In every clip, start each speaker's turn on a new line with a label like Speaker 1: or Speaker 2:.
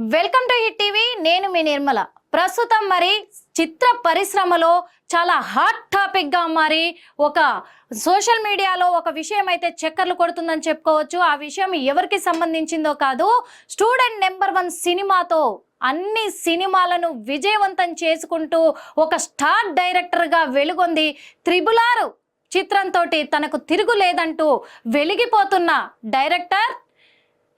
Speaker 1: Welcome to hit TV. నేను మీ నిర్మల. ప్రస్తుతం మరి చిత్ర పరిశ్రమలో చాలా హాట్ టాపిక్గా మరి మారి ఒక సోషల్ మీడియాలో ఒక విషయం అయితే చక్కర్లు కొడుతుందని చెప్పుకోవచ్చు. ఆ విషయం ఎవరికి సంబంధించిందో కాదు స్టూడెంట్ నెంబర్ వన్ సినిమాతో అన్ని సినిమాలను విజయవంతం చేసుకుంటూ ఒక స్టార్ డైరెక్టర్గా వెలుగొంది త్రిబులారు చిత్రంతో తనకు తిరుగులేదంటూ వెలిగిపోతున్న డైరెక్టర్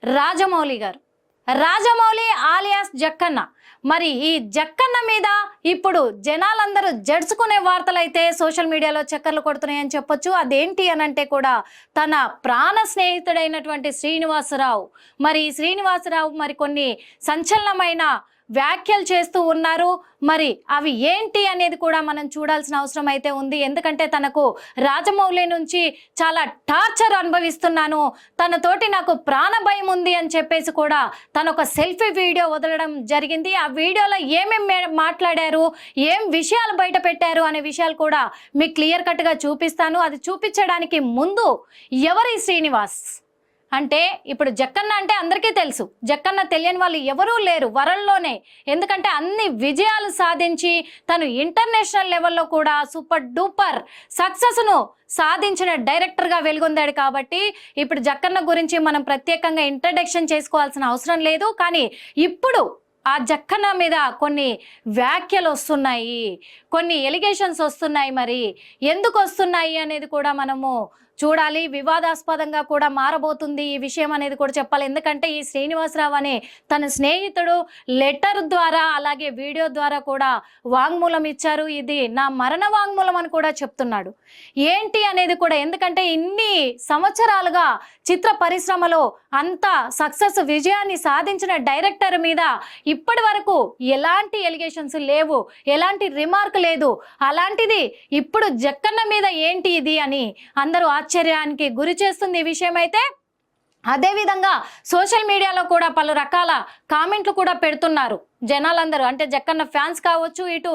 Speaker 1: రాజమౌళి గారు. రాజమౌళి ఆలియాస్ జక్కన్న. మరి ఈ జక్కన్న మీద ఇప్పుడు జనాలందరూ జడ్చుకునే వార్తలైతే సోషల్ మీడియాలో చక్కర్లు కొడుతున్నాయని చెప్పొచ్చు. అదేంటి అని అంటే కూడా తన ప్రాణ స్నేహితుడైనటువంటి శ్రీనివాసరావు. మరి శ్రీనివాసరావు మరి కొన్ని సంచలనమైన వ్యాఖ్యలు చేస్తూ ఉన్నారు. మరి అవి ఏంటి అనేది కూడా మనం చూడాల్సిన అవసరం అయితే ఉంది. ఎందుకంటే తనకు రాజమౌళి నుంచి చాలా టార్చర్ అనుభవిస్తున్నాను. తనతోటి నాకు ప్రాణ భయం ఉంది అని చెప్పేసి కూడా తను ఒక సెల్ఫీ వీడియో వదలడం జరిగింది. ఆ వీడియోలో ఏమేమి మాట్లాడారు? ఏం విషయాలు బయట పెట్టారు? అనే విషయాలు కూడా మీకు క్లియర్ కట్గా చూపిస్తాను. అది చూపించడానికి ముందు ఎవరి శ్రీనివాస్? అంటే ఇప్పుడు జక్కన్న అంటే అందరికీ తెలుసు. జక్కన్న తెలియని వాళ్ళు ఎవరూ లేరు వరల్డ్లోనే ఎందుకంటే అన్ని విజయాలు సాధించి తను ఇంటర్నేషనల్ లెవెల్లో కూడా సూపర్ డూపర్ సక్సెస్ను సాధించిన డైరెక్టర్గా వెలుగొందాడు కాబట్టి ఇప్పుడు జక్కన్న గురించి మనం ప్రత్యేకంగా ఇంట్రడక్షన్ చేసుకోవాల్సిన అవసరం లేదు. కానీ ఇప్పుడు ఆ జక్కన్న మీద కొన్ని వ్యాఖ్యలు వస్తున్నాయి. కొన్ని ఎలిగేషన్స్ వస్తున్నాయి మరి. ఎందుకు వస్తున్నాయి అనేది కూడా మనము చూడాలి. వివాదాస్పదంగా కూడా మారబోతుంది ఈ విషయం అనేది కూడా చెప్పాలి. ఎందుకంటే ఈ శ్రీనివాసరావు అనే తన స్నేహితుడు లెటర్ ద్వారా అలాగే వీడియో ద్వారా కూడా వాంగ్మూలం ఇచ్చారు. ఇది నా మరణ వాంగ్మూలం అని కూడా చెప్తున్నాడు. ఏంటి అనేది కూడా ఎందుకంటే ఇన్ని సంవత్సరాలుగా చిత్ర పరిశ్రమలో అంత సక్సెస్ విజయాన్ని సాధించిన డైరెక్టర్ మీద ఇప్పటి వరకు ఎలాంటి ఎలిగేషన్స్ లేవు. ఎలాంటి రిమార్క్ లేదు. అలాంటిది ఇప్పుడు జక్కన్న మీద ఏంటి ఇది అని అందరూ ఆశ్చర్యానికి గురి చేస్తుంది ఈ విషయం అయితే. అదేవిధంగా సోషల్ మీడియాలో కూడా పలు రకాల కామెంట్లు కూడా పెడుతున్నారు. జనాలందరూ అంటే జక్కన్న ఫ్యాన్స్ కావచ్చు ఇటు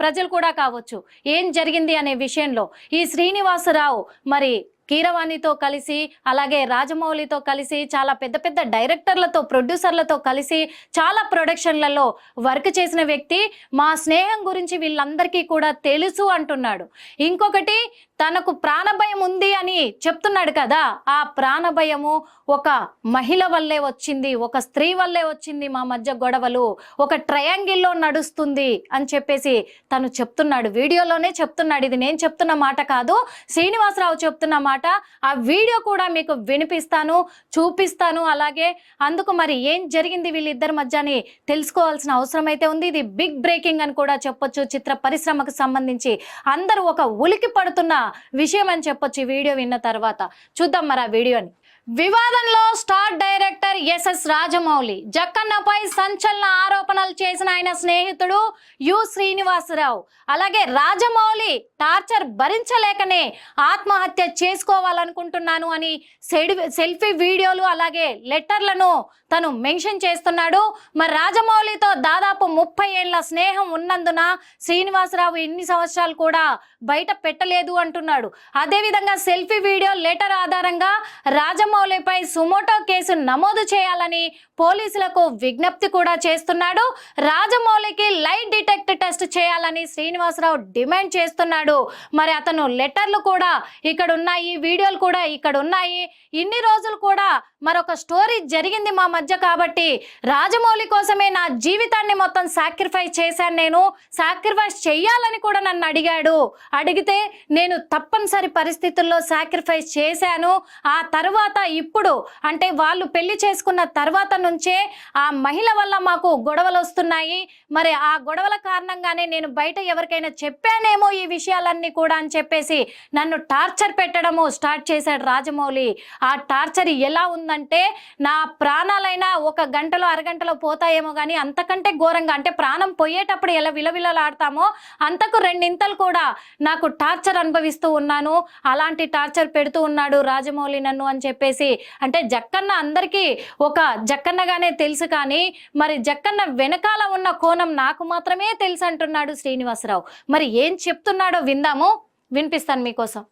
Speaker 1: ప్రజలు కూడా కావచ్చు. ఏం జరిగింది అనే విషయంలో ఈ శ్రీనివాసరావు మరి కీరవాణితో కలిసి అలాగే రాజమౌళితో కలిసి చాలా పెద్ద పెద్ద డైరెక్టర్లతో ప్రొడ్యూసర్లతో కలిసి చాలా ప్రొడక్షన్లలో వర్క్ చేసిన వ్యక్తి మా స్నేహం గురించి వీళ్ళందరికీ కూడా తెలుసు అంటున్నాడు. ఇంకొకటి తనకు ప్రాణభయం ఉంది అని చెప్తున్నాడు కదా ఆ ప్రాణభయము ఒక మహిళ వల్లే వచ్చింది ఒక స్త్రీ వల్లే వచ్చింది మా మధ్య గొడవలు ఒక ట్రయాంగిల్లో నడుస్తుంది అని చెప్పేసి తను చెప్తున్నాడు. వీడియోలోనే చెప్తున్నాడు. ఇది నేను చెప్తున్న మాట కాదు శ్రీనివాసరావు చెప్తున్న మాట. ఆ వీడియో కూడా మీకు వినిపిస్తాను చూపిస్తాను. అలాగే అందుకు మరి ఏం జరిగింది వీళ్ళిద్దరి మధ్య అని తెలుసుకోవాల్సిన అవసరం అయితే ఉంది. ఇది బిగ్ బ్రేకింగ్ అని కూడా చెప్పొచ్చు. చిత్ర పరిశ్రమకు సంబంధించి అందరూ ఒక ఉలికి పడుతున్న విషయం అని చెప్పొచ్చు ఈ వీడియో విన్న తర్వాత. చూద్దాం మరి ఆ వీడియోని. వివాదంలో star director S S Rajamouli జక్కన్నపై సంచలన ఆరోపణలు చేసిన ఆయన స్నేహితుడు యు శ్రీనివాసరావు. అలాగే రాజమౌళి టార్చర్ భరించలేకనే ఆత్మహత్య చేసుకోవాలనుకుంటున్నాను అని సెడి- సెల్ఫీ వీడియోలు అలాగే లెటర్లను తను మెన్షన్ చేస్తున్నాడు. మరి రాజమౌళితో దాదాపు ముప్పై ఏళ్ళ స్నేహం ఉన్నందున శ్రీనివాసరావు ఇన్ని సంవత్సరాలు కూడా బయట పెట్టలేదు అంటున్నాడు. అదేవిధంగా సెల్ఫీ వీడియో లెటర్ ఆధారంగా రాజమౌళి మౌలిపై సుమోటో కేసు నమోదు చేయాలని పోలీసులకు విజ్ఞప్తి కూడా చేస్తున్నాడు. రాజమౌళికి లైట్ డిటెక్ట్ టెస్ట్ చేయాలని శ్రీనివాసరావు డిమాండ్ చేస్తున్నాడు. మరి అతను లెటర్లు కూడా ఇక్కడ ఉన్నాయి వీడియోలు కూడా ఇక్కడ ఉన్నాయి ఇన్ని రోజులు కూడా మరొక స్టోరీ జరిగింది మా మధ్య కాబట్టి రాజమౌళి కోసమే నా జీవితాన్ని మొత్తం సాక్రిఫైస్ చేశాను నేను. సాక్రిఫైస్ చేయాలని కూడా నన్ను అడిగాడు. అడిగితే నేను తప్పనిసరి పరిస్థితుల్లో సాక్రిఫైస్ చేశాను. ఆ తర్వాత ఇప్పుడు అంటే వాళ్ళు పెళ్ళి చేసుకున్న తర్వాత నుంచే ఆ మహిళ వల్ల మాకు గొడవలు వస్తున్నాయి. మరి ఆ గొడవల కారణంగానే నేను బయట ఎవరికైనా చెప్పానేమో ఈ విషయాలన్నీ కూడా అని చెప్పేసి నన్ను టార్చర్ పెట్టడము స్టార్ట్ చేశాడు రాజమౌళి. ఆ టార్చర్ ఎలా ఉందంటే నా ప్రాణాలైనా ఒక గంటలో అరగంటలో పోతాయేమో కానీ అంతకంటే ఘోరంగా అంటే ప్రాణం పోయేటప్పుడు ఎలా విలవిలలాడతామో అంతకు రెండింతలు కూడా నాకు టార్చర్ అనుభవిస్తూ ఉన్నాను. అలాంటి టార్చర్ పెడుతూ ఉన్నాడు రాజమౌళి నన్ను అని చెప్పేసి అంటే జక్కన్న అందరికీ ఒక జక్కన్నగానే తెలుసు కానీ మరి జక్కన్న వెనకాల ఉన్న కోణం నాకు మాత్రమే తెలుసు అంటున్నాడు శ్రీనివాసరావు. మరి ఏం చెప్తున్నాడో విందాము. వినిపిస్తాను మీకోసం.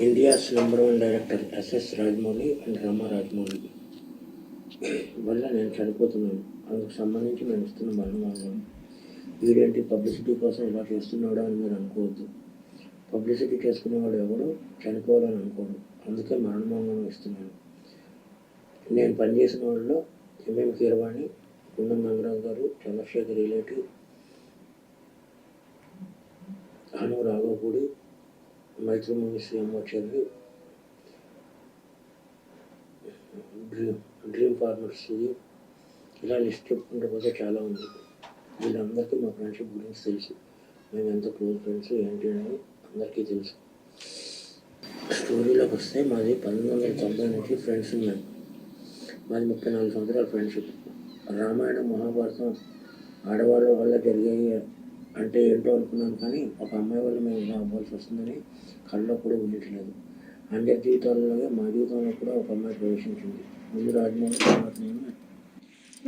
Speaker 2: India's number one director S S Rajamouli and Rama Rajamouli. వల్ల నేను చనిపోతున్నాను. అందుకు సంబంధించి నేను ఇస్తున్న మరణమానం వీడేంటి పబ్లిసిటీ కోసం ఇలా చేస్తున్నాడు అని మీరు అనుకోవద్దు. పబ్లిసిటీ చేసుకునేవాడు ఎవడు చనిపోవాలని అనుకోడు. అందుకే మరణమాంగం ఇస్తున్నాను. నేను పనిచేసిన వాళ్ళలో ఎంఎం కీరవాణి గుండం నంగరాజు గారు చంద్రశేఖర్ రిలేటివ్ అను రాఘవపూడి మునిసి శ్రీమోచర్రి డ్రీమ్ డ్రీమ్ ఫార్మర్స్ ఇలా లిస్ట్ చెప్పుకుంటే పోతే చాలా ఉంది. వీళ్ళందరికీ మా ఫ్రెండ్షిప్ గురించి తెలుసు. మేము ఎంత క్లోజ్ ఫ్రెండ్స్ ఏంటి అని అందరికీ తెలుసు. స్టోరీలోకి వస్తే మాది పంతొమ్మిది వందల తొంభై నుంచి ఫ్రెండ్స్ ఉన్నాం. మాది ముప్పై నాలుగు సంవత్సరాల ఫ్రెండ్షిప్ రామాయణం మహాభారతం ఆడవాళ్ళ వల్ల జరిగాయి అంటే ఏంటో అనుకున్నాను కానీ ఒక అమ్మాయి వల్ల మేము ఇలా అవ్వాల్సి వస్తుందని కళ్ళలో కూడా ఉండట్లేదు అందరి జీవితాల్లోనే మా జీవితంలో కూడా ఒక అమ్మాయి ప్రవేశించింది. ముందు రాజమౌళి తర్వాత నేను.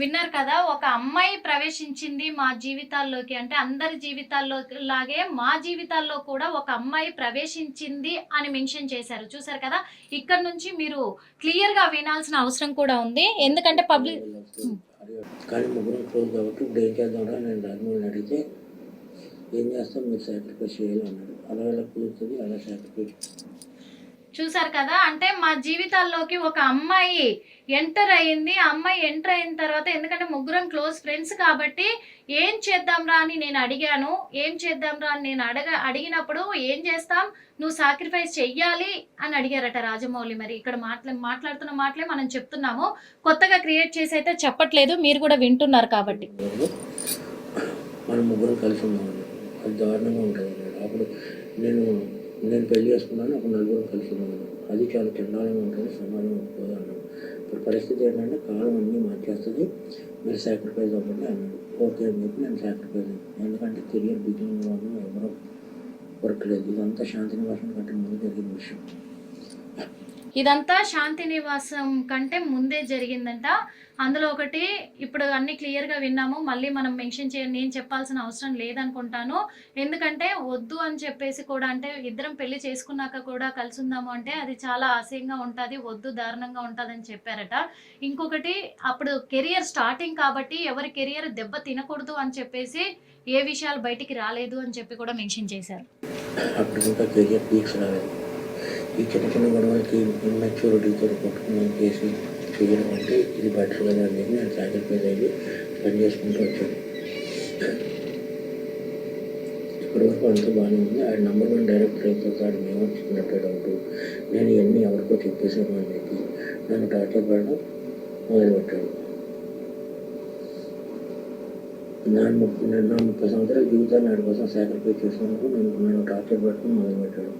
Speaker 1: విన్నారు కదా ఒక అమ్మాయి ప్రవేశించింది మా జీవితాల్లోకి అంటే అందరి జీవితాల్లో లాగే మా జీవితాల్లో కూడా ఒక అమ్మాయి ప్రవేశించింది అని మెన్షన్ చేశారు. చూసారు కదా ఇక్కడ నుంచి మీరు క్లియర్గా వినాల్సిన అవసరం కూడా ఉంది. ఎందుకంటే పబ్లిక్
Speaker 2: కానీ ముగ్గురం క్లోజ్ కాబట్టి ఇప్పుడు ఏం చేద్దాంరా నేను రాజమౌళిని అడిగితే ఏం చేస్తాం మీరు సాక్రిఫైస్ చేయాలి అన్నాడు. అలా ఎలా కుదురుతుంది? అలా సాక్రిఫైస్
Speaker 1: చూసారు కదా? అంటే మా జీవితాల్లోకి ఒక అమ్మాయి ఎంటర్ అయింది ఆ అమ్మాయి ఎంటర్ అయిన తర్వాత ఎందుకంటే ముగ్గురం క్లోజ్ ఫ్రెండ్స్ కాబట్టి ఏం చేద్దాం రా అని నేను అడిగాను. ఏం చేద్దాం రా అని నేను అడగ అడిగినప్పుడు ఏం చేస్తాం? నువ్వు సాక్రిఫైస్ చెయ్యాలి అని అడిగారట రాజమౌళి మరి. ఇక్కడ మాట్లా మాట్లాడుతున్న మాటలే మనం చెప్తున్నాము. కొత్తగా క్రియేట్ చేసి అయితే చెప్పట్లేదు. మీరు కూడా వింటున్నారు కాబట్టి.
Speaker 2: మనం ముగ్గురం కలిసి ఉన్నాం. అది దారుణంగా ఉంటుంది. అప్పుడు నేను నేను పెళ్ళి చేసుకున్నాను అప్పుడు నలుగురు కలిసి ఉన్నాను అది చాలా చండాలంగా ఉంటుంది సమాజం ఒప్పుకోదు అన్నాడు. ఇప్పుడు పరిస్థితి ఏంటంటే కాలం అన్నీ మార్చేస్తుంది. మీరు సాక్రిఫైస్ అవ్వండి అన్నాడు ఓకే అని చెప్పి నేను సాక్రిఫైస్ అయ్యాను. ఎందుకంటే కెరియర్ బిగినింగ్ వాళ్ళు ఎవరో లేదు. ఇదంతా శాంతిని నివాసం కంటే ముందు జరిగిన విషయం.
Speaker 1: ఇదంతా శాంతి నివాసం కంటే ముందే జరిగిందంట. అందులో ఒకటి ఇప్పుడు అన్ని క్లియర్గా విన్నాము. మళ్ళీ మనం మెన్షన్ చేయ నేను చెప్పాల్సిన అవసరం లేదనుకుంటాను. ఎందుకంటే వద్దు అని చెప్పేసి కూడా అంటే ఇద్దరం పెళ్ళి చేసుకున్నాక కూడా కలిసి ఉందాము అంటే అది చాలా ఆశయంగా ఉంటుంది వద్దు దారుణంగా ఉంటుంది అని చెప్పారట. ఇంకొకటి అప్పుడు కెరియర్ స్టార్టింగ్ కాబట్టి ఎవరి కెరియర్ దెబ్బ తినకూడదు అని చెప్పేసి ఏ విషయాలు బయటికి రాలేదు అని చెప్పి కూడా మెన్షన్ చేశారు.
Speaker 2: ఈ చిన్న చిన్న గొడవలకి ఇమ్మెచ్యూరిటీతో కొట్టుకుని చేసి చేయడం అంటే ఇది బెటర్ కదా అని చెప్పి నేను సాక్రిఫైస్ అయ్యి పని చేసుకుంటూ వచ్చాను. ఇప్పటి వరకు అంతా బాగానే ఉంది. ఆయన నెంబర్ వన్ డైరెక్టర్ అయిపోతాడు మేము వచ్చినట్టు డౌట్ నేను ఇవన్నీ ఎవరికో చెప్పేశాను అని చెప్పి నన్ను టార్చర్ పడడం మొదలుపెట్టాడు. నా ముప్పై నా ముప్పై సంవత్సరాల జీవితాన్ని వాడి కోసం సాక్రిఫైస్ చేసినందుకు నేను నన్ను టార్చర్ పెట్టడం మొదలుపెట్టాడు.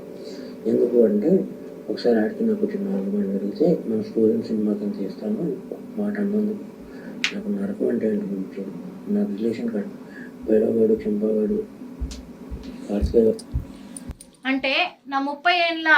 Speaker 2: ఎందుకు అంటే ఒకసారి ఆడికి నాకు చిన్న అనుమానం జరిగితే మన స్టూడెంట్ సినిమాకి ఎంత ఇస్తాను మాట అన్నందు నాకు నరకం అంటే ఏంటి చూపించాడు నా రిలేషన్ కార్డు పేడవాడు చెంపవాడు
Speaker 1: అంటే నా ముప్పై ఏళ్ళ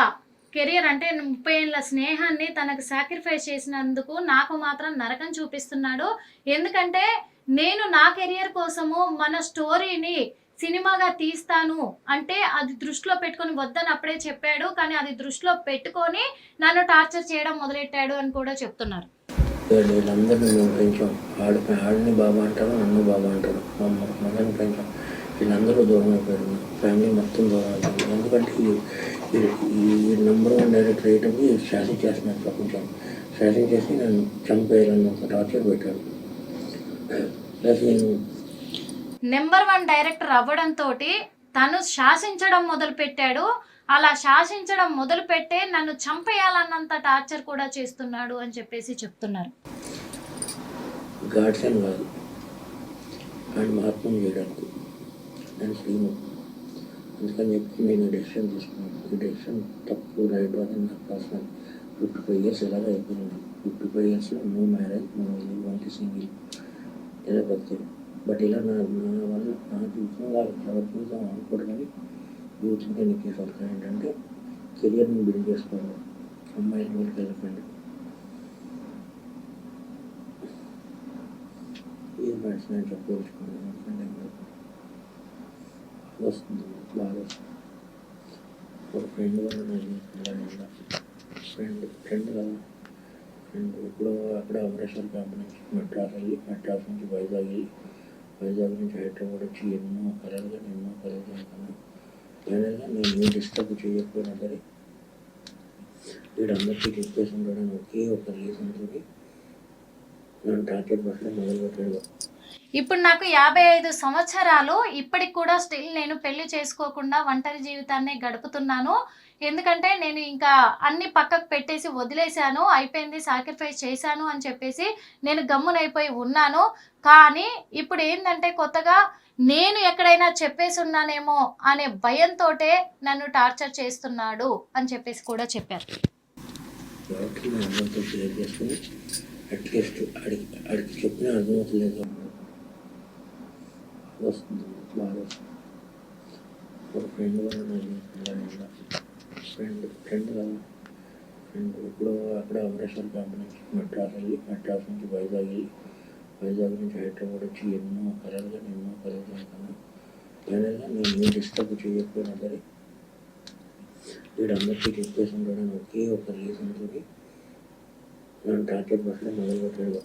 Speaker 1: కెరియర్ అంటే ముప్పై ఏళ్ళ స్నేహాన్ని తనకు సాక్రిఫైస్ చేసినందుకు నాకు మాత్రం నరకం చూపిస్తున్నాడు. ఎందుకంటే నేను నా కెరియర్ కోసము మన స్టోరీని సినిమాగా తీస్తాను అంటే అది దృష్టిలో పెట్టుకొని వద్దని అప్పుడే చెప్పాడు కానీ అది దృష్టిలో పెట్టుకొని నన్ను టార్చర్ చేయడం మొదలెట్టాడు అని కూడా చెప్తున్నారు.
Speaker 2: వీళ్ళందరినీ మేము పెంచాం. ఆడ ఆడిని బాబా అంటారు నన్ను బాబా అంటారు. మా మగని పెంచాం. వీళ్ళందరూ దూరం అయిపోయారు. ఫ్యామిలీ మొత్తం దూరం అయిపోయింది. ఎందుకంటే ఈ- ఈ నెంబర్ వన్ డైరెక్టర్ వేయటంకి శాసింగ్ చేస్తున్నారు ప్రపంచం శాసింగ్ చేసి నన్ను చంపేయాలని ఒక టార్చర్ పెట్టాడు ప్లస్ నేను
Speaker 1: నెంబర్ వన్ డైరెక్టర్ అవ్వడంతో తను శాసించడం మొదలు పెట్టాడు అలా శాసించడం మొదలు పెట్టే నన్ను చంపేయాలన్నంత టార్చర్ కూడా చేస్తున్నాడు అని చెప్పేసి చెప్తున్నారు.
Speaker 2: కాదు ఆయన మహాత్మం చేయడానికి నేను అందుకని చెప్పి నేను డెసిషన్ తీసుకున్నాను. ఈ డెసిషన్ తప్పు రైట్ అని పర్సనల్ ఫిఫ్టీ ఫైవ్ ఇయర్స్ ఎలాగ అయిపోయింది? ఫిఫ్టీ ఫైవ్ ఇయర్స్లో నో మ్యారేజ్ నో వంటి సింగిల్ ఇలా బతికాను బట్ ఇలా నా నా వల్ల నా చూసిన వాళ్ళకి ఎవరి చూసాం అనుకోడు కానీ యూత్కి సలహా ఏంటంటే కెరియర్ని బిల్డ్ చేసుకోవాలి అమ్మాయిల వాళ్ళకి వెళ్ళకండి. ఏం ప్రశ్న నేను వస్తుంది బాగా వస్తుంది. ఒక ఫ్రెండ్ వల్ల నేను ఫ్రెండ్ ఫ్రెండ్ కదా ఫ్రెండ్ ఇప్పుడు అక్కడ అమరేశ్వర్ క్యాంప్ నుంచి మెడ్రాస్ వెళ్ళి మెడ్రాస్ నుంచి వైజాగ్ వెళ్ళి వైజాగ్ నుంచి హైదరాబాద్ వచ్చి ఎన్నో కలలుగా ఎన్నో కలలు అనుకున్నాను ఫైనల్గా నేను ఏ డిస్టర్బ్ చేయకపోయినా సరే వీడందరికీ చెప్పేసి ఉండడం ఒకే ఒక రీజన్ తోటి నన్ను టార్గెట్ బస్సులో మొదలుపెట్టాడు
Speaker 1: ఇప్పుడు నాకు యాభై ఐదు సంవత్సరాలు ఇప్పటికి కూడా స్టిల్ నేను పెళ్ళి చేసుకోకుండా ఒంటరి జీవితాన్ని గడుపుతున్నాను. ఎందుకంటే నేను ఇంకా అన్ని పక్కకు పెట్టేసి వదిలేశాను అయిపోయింది సాక్రిఫైస్ చేశాను అని చెప్పేసి నేను గమ్మునైపోయి ఉన్నాను. కానీ ఇప్పుడు ఏంటంటే కొత్తగా నేను ఎక్కడైనా చెప్పేసి ఉన్నానేమో అనే భయంతో నన్ను టార్చర్ చేస్తున్నాడు అని చెప్పేసి కూడా చెప్పారు.
Speaker 2: వస్తుంది బాగా ఒక ఫ్రెండ్ వల్ల నాకు ఫ్రెండ్ ఫ్రెండ్ కదా ఫ్రెండ్ ఇప్పుడు అక్కడ అమరేశ్వర్ క్యాంప్ నుంచి మెడ్రాస్ వెళ్ళి మెడ్రాస్ నుంచి వైజాగ్ వెళ్ళి వైజాగ్ నుంచి హైదరాబాద్ వచ్చి ఎన్నో కలలుగా ఎన్నో కలలుగా అనుకున్నాను ఫైనల్గా నేను మీ డిస్టర్బ్ చేయకపోయినా సరే వీడందరికీ చెప్పేసి ఉండడం ఒకే ఒక రీజన్తో నన్ను టార్గెట్ బస్సులో మొదలుపెట్టాడు.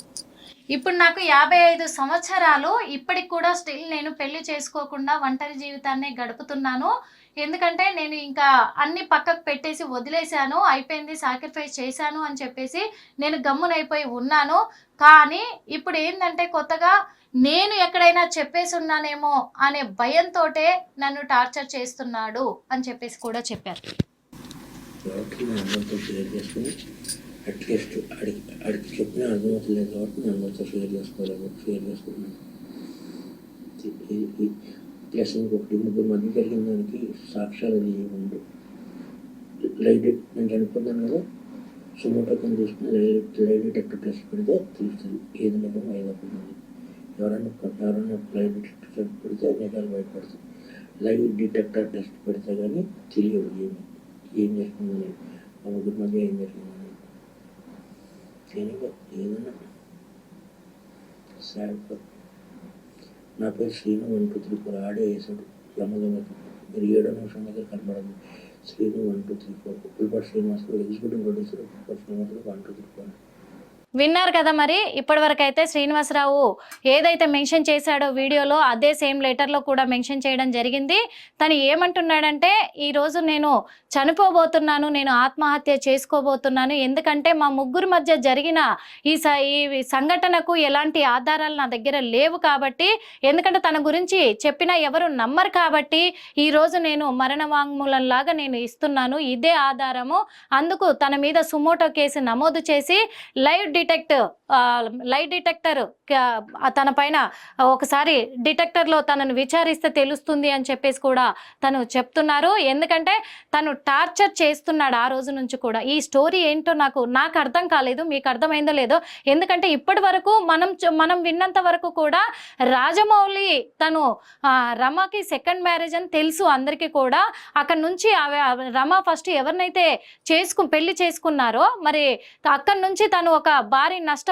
Speaker 1: ఇప్పుడు నాకు యాభై ఐదు సంవత్సరాలు ఇప్పటికి కూడా స్టిల్ నేను పెళ్ళి చేసుకోకుండా ఒంటరి జీవితాన్ని గడుపుతున్నాను. ఎందుకంటే నేను ఇంకా అన్ని పక్కకు పెట్టేసి వదిలేశాను అయిపోయింది సాక్రిఫైస్ చేశాను అని చెప్పేసి నేను గమ్మునైపోయి ఉన్నాను. కానీ ఇప్పుడు ఏంటంటే కొత్తగా నేను ఎక్కడైనా చెప్పేసి ఉన్నానేమో అనే భయంతో నన్ను టార్చర్ చేస్తున్నాడు అని చెప్పేసి కూడా చెప్పారు.
Speaker 2: అట్లీస్ట్ అడిగి అడిగి చెప్పిన అర్థమవుతలేదు కాబట్టి మా అమ్మతో షేర్ చేసుకోలేదు షేర్ చేసుకున్నాను ప్లస్ ఇంకొకటి ముగ్గురు మధ్య జరిగిన దానికి సాక్ష్యాలు ఉండు లైట్ నేను చనిపోతాను కదా. సుమోటకం తీసుకుని లైట్ లైట్ డిటెక్టర్ టెస్ట్ పెడితే తెలుస్తుంది. ఏది నిజం ఏది అబద్ధం ఎవరైనా ఎవరైనా లైట్ డిటెక్టర్ టెస్ట్ పెడితే నిజాలు బయటపడుతుంది లైవ్ డిటెక్టర్ టెస్ట్ పెడితే కానీ తెలియదు ఏమి. ఏం చేస్తుందని ఆ ముగ్గురు మధ్య ఏం జరిగిందని ఏదైనా సాడ్ నా పేరు శ్రీను వన్ టూ ఆడే వేసాడు యమదొంగకి మీరు ఏడో నిమిషం దగ్గర కనబడదు. Srinu one two three four. పుల్పట్ Srinivasulu executive producer పుల్పట్ Srinivasulu one two three four.
Speaker 1: విన్నారు కదా మరి? ఇప్పటివరకు అయితే శ్రీనివాసరావు ఏదైతే మెన్షన్ చేశాడో వీడియోలో అదే సేమ్ లెటర్లో కూడా మెన్షన్ చేయడం జరిగింది. తను ఏమంటున్నాడంటే ఈరోజు నేను చనిపోబోతున్నాను నేను ఆత్మహత్య చేసుకోబోతున్నాను. ఎందుకంటే మా ముగ్గురు మధ్య జరిగిన ఈ స ఈ సంఘటనకు ఎలాంటి ఆధారాలు నా దగ్గర లేవు కాబట్టి ఎందుకంటే తన గురించి చెప్పినా ఎవరు నమ్మరు కాబట్టి ఈరోజు నేను మరణ వాంగ్మూలంలాగా నేను ఇస్తున్నాను. ఇదే ఆధారము. అందుకు తన మీద సుమోటో కేసు నమోదు చేసి లైవ్ డిటెక్ట్ లైట్ డిటెక్టర్ తన పైన ఒకసారి డిటెక్టర్లో తనను విచారిస్తే తెలుస్తుంది అని చెప్పేసి కూడా తను చెప్తున్నారు. ఎందుకంటే తను టార్చర్ చేస్తున్నాడు ఆ రోజు నుంచి కూడా. ఈ స్టోరీ ఏంటో నాకు నాకు అర్థం కాలేదు మీకు అర్థమైందో లేదో. ఎందుకంటే ఇప్పటి వరకు మనం మనం విన్నంత వరకు కూడా రాజమౌళి తను రమకి సెకండ్ మ్యారేజ్ అని తెలుసు అందరికీ కూడా. అక్కడ నుంచి రమ ఫస్ట్ ఎవరినైతే చేసుకు పెళ్ళి చేసుకున్నారో మరి అక్కడి నుంచి తను ఒక భారీ నష్ట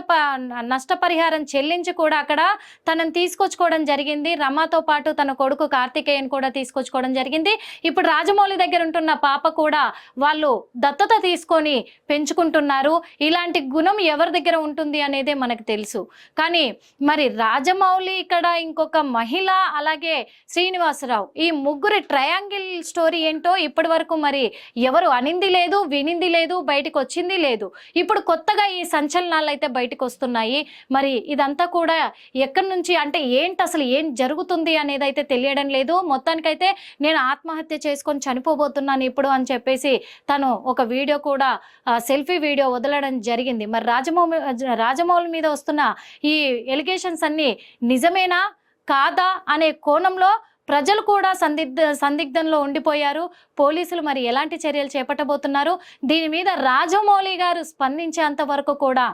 Speaker 1: నష్టపరిహారం చెల్లించి కూడా అక్కడ తనను తీసుకొచ్చుకోవడం జరిగింది. రమాతో పాటు తన కొడుకు కార్తికేయన్ కూడా తీసుకొచ్చుకోవడం జరిగింది. ఇప్పుడు రాజమౌళి దగ్గర ఉంటున్న పాప కూడా వాళ్ళు దత్తత తీసుకొని పెంచుకుంటున్నారు. ఇలాంటి గుణం ఎవరి దగ్గర ఉంటుంది అనేదే మనకు తెలుసు. కానీ మరి రాజమౌళి ఇక్కడ ఇంకొక మహిళ అలాగే శ్రీనివాసరావు ఈ ముగ్గురి ట్రయాంగిల్ స్టోరీ ఏంటో ఇప్పటి వరకు మరి ఎవరు అనింది లేదు వినింది లేదు బయటకు వచ్చింది లేదు. ఇప్పుడు కొత్తగా ఈ సంచలనాలు అయితే బయటకు వస్తున్నాయి మరి ఇదంతా కూడా ఎక్కడి నుంచి అంటే ఏంటి అసలు ఏం జరుగుతుంది అనేది అయితే తెలియడం లేదు. మొత్తానికైతే నేను ఆత్మహత్య చేసుకొని చనిపోబోతున్నాను ఇప్పుడు అని చెప్పేసి తను ఒక వీడియో కూడా సెల్ఫీ వీడియో వదలడం జరిగింది. మరి రాజమౌళి రాజమౌళి మీద వస్తున్న ఈ ఎలిగేషన్స్ అన్ని నిజమేనా? కాదా? అనే కోణంలో ప్రజలు కూడా సందిగ్ధ సందిగ్ధంలో ఉండిపోయారు. పోలీసులు మరి ఎలాంటి చర్యలు చేపట్టబోతున్నారు? దీని మీద రాజమౌళి గారు స్పందించేంత వరకు కూడా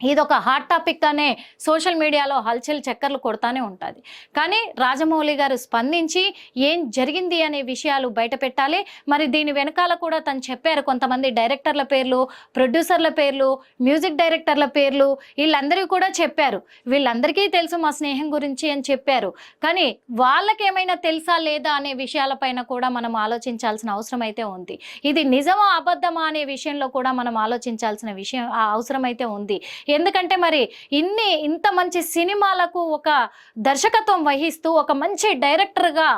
Speaker 1: ఇది ఒక హాట్ టాపిక్ అనే సోషల్ మీడియాలో హల్చల్ చక్కర్లు కొడతానే ఉంటుంది. కానీ రాజమౌళి గారు స్పందించి ఏం జరిగింది అనే విషయాలు బయట పెట్టాలి. మరి దీని వెనకాల కూడా తను చెప్పారు కొంతమంది డైరెక్టర్ల పేర్లు ప్రొడ్యూసర్ల పేర్లు మ్యూజిక్ డైరెక్టర్ల పేర్లు వీళ్ళందరికీ కూడా చెప్పారు. వీళ్ళందరికీ తెలుసు మా స్నేహం గురించి అని చెప్పారు. కానీ వాళ్ళకేమైనా తెలుసా లేదా అనే విషయాలపైన కూడా మనం ఆలోచించాల్సిన అవసరం అయితే ఉంది. ఇది నిజమా అబద్ధమా అనే విషయంలో కూడా మనం ఆలోచించాల్సిన విషయం అవసరం అయితే ఉంది. ఎందుకంటే మరి ఇన్ని ఇంత మంచి సినిమాలకు ఒక దర్శకత్వం వహిస్తూ ఒక మంచి డైరెక్టర్గా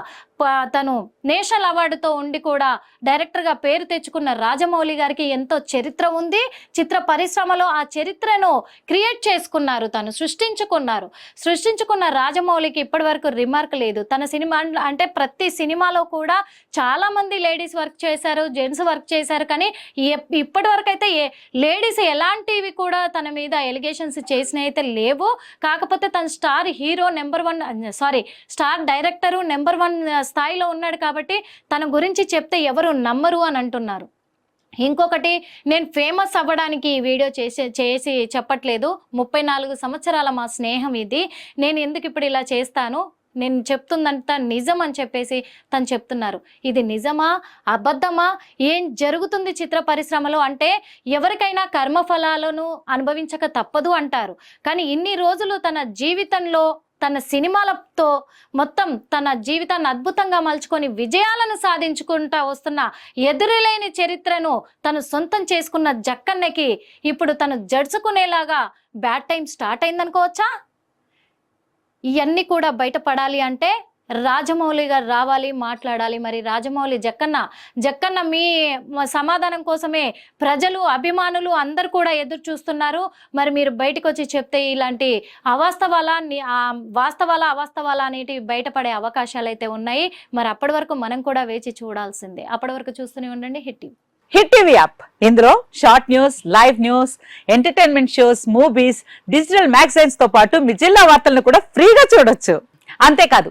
Speaker 1: తను నేషనల్ అవార్డుతో ఉండి కూడా డైరెక్టర్గా పేరు తెచ్చుకున్న రాజమౌళి గారికి ఎంతో చరిత్ర ఉంది. చిత్ర పరిశ్రమలో ఆ చరిత్రను క్రియేట్ చేసుకున్నారు తను సృష్టించుకున్నారు. సృష్టించుకున్న రాజమౌళికి ఇప్పటి వరకు రిమార్క్ లేదు. తన సినిమా అంటే ప్రతి సినిమాలో కూడా చాలామంది లేడీస్ వర్క్ చేశారు జెంట్స్ వర్క్ చేశారు. కానీ ఇప్పటి వరకు అయితే ఏ లేడీస్ ఎలాంటివి కూడా తన మీద ఎలిగేషన్స్ చేసినవి అయితే లేవు. కాకపోతే తన star hero number one sorry star director number one స్థాయిలో ఉన్నాడు కాబట్టి తన గురించి చెప్తే ఎవరు నమ్మరు అని అంటున్నారు. ఇంకొకటి నేను ఫేమస్ అవ్వడానికి ఈ వీడియో చేసి చేసి చెప్పట్లేదు. ముప్పై నాలుగు సంవత్సరాల మా స్నేహం ఇది. నేను ఎందుకు ఇప్పుడు ఇలా చేస్తాను? నేను చెప్తుందంతా నిజం అని చెప్పేసి తను చెప్తున్నారు. ఇది నిజమా? అబద్ధమా? ఏం జరుగుతుంది చిత్ర పరిశ్రమలో? అంటే ఎవరికైనా కర్మఫలాలను అనుభవించక తప్పదు అంటారు. కానీ ఇన్ని రోజులు తన జీవితంలో తన సినిమాలతో మొత్తం తన జీవితాన్ని అద్భుతంగా మలుచుకొని విజయాలను సాధించుకుంటా వస్తున్న ఎదురులేని చరిత్రను తను సొంతం చేసుకున్న జక్కన్నకి ఇప్పుడు తను జడుచుకునేలాగా బ్యాడ్ టైం స్టార్ట్ అయిందనుకోవచ్చా? ఇవన్నీ కూడా బయటపడాలి అంటే రాజమౌళి గారు రావాలి మాట్లాడాలి. మరి రాజమౌళి జక్కన్న జక్కన్న మీ సమాధానం కోసమే ప్రజలు అభిమానులు అందరు కూడా ఎదురు చూస్తున్నారు. మరి మీరు బయటకు వచ్చి చెప్తే ఇలాంటి అవాస్తవాల వాస్తవాల అవాస్తవాల అనేటివి బయటపడే అవకాశాలు అయితే ఉన్నాయి. మరి అప్పటి వరకు మనం కూడా వేచి చూడాల్సిందే. అప్పటి వరకు చూస్తూనే ఉండండి. Hit TV.
Speaker 3: Hit TV app. ఇందులో short news live news entertainment shows movies digital మ్యాగజైన్స్తో పాటు మీ జిల్లా వార్తలను కూడా ఫ్రీగా చూడొచ్చు. అంతేకాదు